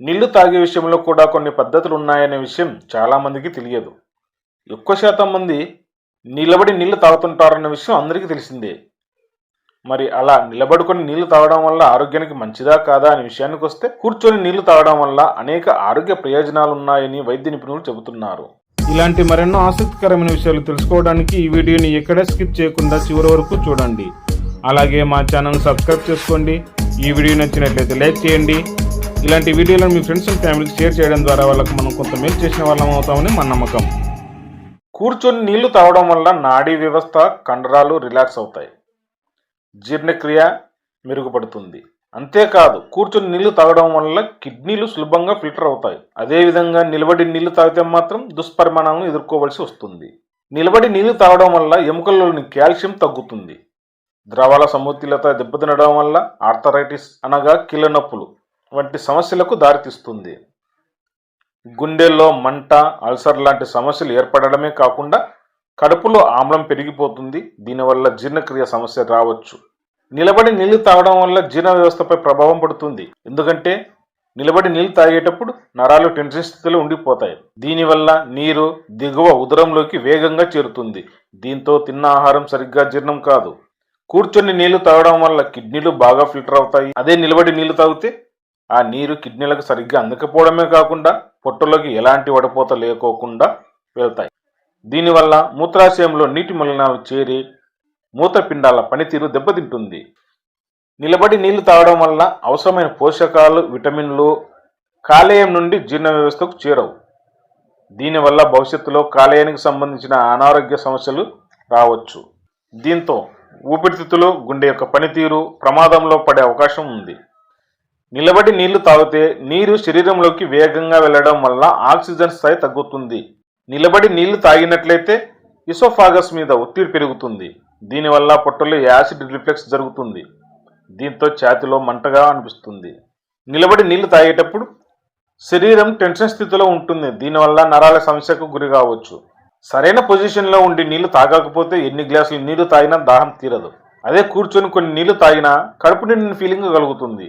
నీళ్ళు తాగే విషయంలో కూడా కొన్ని పద్ధతులు ఉన్నాయనే విషయం చాలామందికి తెలియదు. ఎక్కువ శాతం మంది నిలబడి నీళ్ళు తాగుతుంటారన్న విషయం అందరికీ తెలిసిందే. మరి అలా నిలబడుకొని నీళ్ళు తాగడం వల్ల ఆరోగ్యానికి మంచిదా కాదా అనే విషయానికి వస్తే కూర్చొని నీళ్ళు తాగడం వల్ల అనేక ఆరోగ్య ప్రయోజనాలు ఉన్నాయని వైద్య నిపుణులు చెబుతున్నారు. ఇలాంటి మరెన్నో ఆసక్తికరమైన విషయాలు తెలుసుకోవడానికి ఈ వీడియోని ఎక్కడ స్కిప్ చేయకుండా చివరి వరకు చూడండి. అలాగే మా ఛానల్ సబ్స్క్రైబ్ చేసుకోండి. ఈ వీడియో నచ్చినట్లయితే లైక్ చేయండి. ఇలాంటి వీడియోలను మీ ఫ్రెండ్స్ అండ్ ఫ్యామిలీకి షేర్ చేయడం ద్వారా వాళ్ళకు మనం కొంత మేలు చేసిన వాళ్ళం అవుతామని మన నమ్మకం. కూర్చొని నీళ్ళు తాగడం వల్ల నాడీ వ్యవస్థ కండరాలు రిలాక్స్ అవుతాయి. జీర్ణక్రియ మెరుగుపడుతుంది. అంతేకాదు కూర్చొని నీళ్ళు తాగడం వల్ల కిడ్నీలు సులభంగా ఫిల్టర్ అవుతాయి. అదేవిధంగా నిలబడి నీళ్ళు తాగితే మాత్రం దుష్పరిమాణాలను ఎదుర్కోవలసి వస్తుంది. నిలబడి నీళ్ళు తాగడం వల్ల ఎముకల్లోని కాల్షియం తగ్గుతుంది. ద్రవాల సమతుల్యత దెబ్బతినడం వల్ల ఆర్థరైటిస్ అనగా కీళ్ళ నొప్పులు. వంటి సమస్యలకు దారితీస్తుంది. గుండెల్లో మంట అల్సర్ లాంటి సమస్యలు ఏర్పడడమే కాకుండా కడుపులో ఆమ్లం పెరిగిపోతుంది. దీనివల్ల జీర్ణక్రియ సమస్య రావచ్చు. నిలబడి నీళ్ళు తాగడం వల్ల జీర్ణ వ్యవస్థపై ప్రభావం పడుతుంది. ఎందుకంటే నిలబడి నీళ్ళు తాగేటప్పుడు నరాలు టెన్షన్ స్థితిలో ఉండిపోతాయి. దీనివల్ల నీరు దిగువ ఉదరంలోకి వేగంగా చేరుతుంది. దీంతో తిన్న ఆహారం సరిగ్గా జీర్ణం కాదు. కూర్చొని నీళ్ళు తాగడం వల్ల కిడ్నీలు బాగా ఫిల్టర్ అవుతాయి. అదే నిలబడి నీళ్ళు తాగితే ఆ నీరు కిడ్నీలకు సరిగ్గా అందకపోవడమే కాకుండా పొట్టలోకి ఎలాంటి వడపోత లేకోకుండా వెళ్తాయి. దీనివల్ల మూత్రాశయంలో నీటి మలినాలు చేరి మూత్రపిండాల పనితీరు దెబ్బతింటుంది. నిలబడి నీళ్ళు తాగడం వల్ల అవసరమైన పోషకాలు విటమిన్లు కాలేయం నుండి జీర్ణ వ్యవస్థకు చేరవు. దీనివల్ల భవిష్యత్తులో కాలేయానికి సంబంధించిన అనారోగ్య సమస్యలు రావచ్చు. దీంతో ఊపిరితిత్తులు గుండె యొక్క పనితీరు ప్రమాదంలో పడే అవకాశం ఉంది. నిలబడి నీళ్ళు తాగితే నీరు శరీరంలోకి వేగంగా వెళ్ళడం వల్ల ఆక్సిజన్ స్థాయి తగ్గుతుంది. నిలబడి నీళ్ళు తాగినట్లయితే ఇసోఫాగస్ మీద ఒత్తిడి పెరుగుతుంది. దీనివల్ల పొట్టలో యాసిడ్ రిఫ్లెక్స్ జరుగుతుంది. దీంతో ఛాతిలో మంటగా అనిపిస్తుంది. నిలబడి నీళ్ళు తాగేటప్పుడు శరీరం టెన్షన్ స్థితిలో ఉంటుంది. దీనివల్ల నరాల సమస్యకు గురి కావచ్చు. సరైన పొజిషన్లో ఉండి నీళ్ళు తాగకపోతే ఎన్ని గ్లాసులు నీళ్ళు తాగినా దాహం తీరదు. అదే కూర్చొని కొన్ని నీళ్ళు తాగినా కడుపు నిండిన ఫీలింగ్ కలుగుతుంది.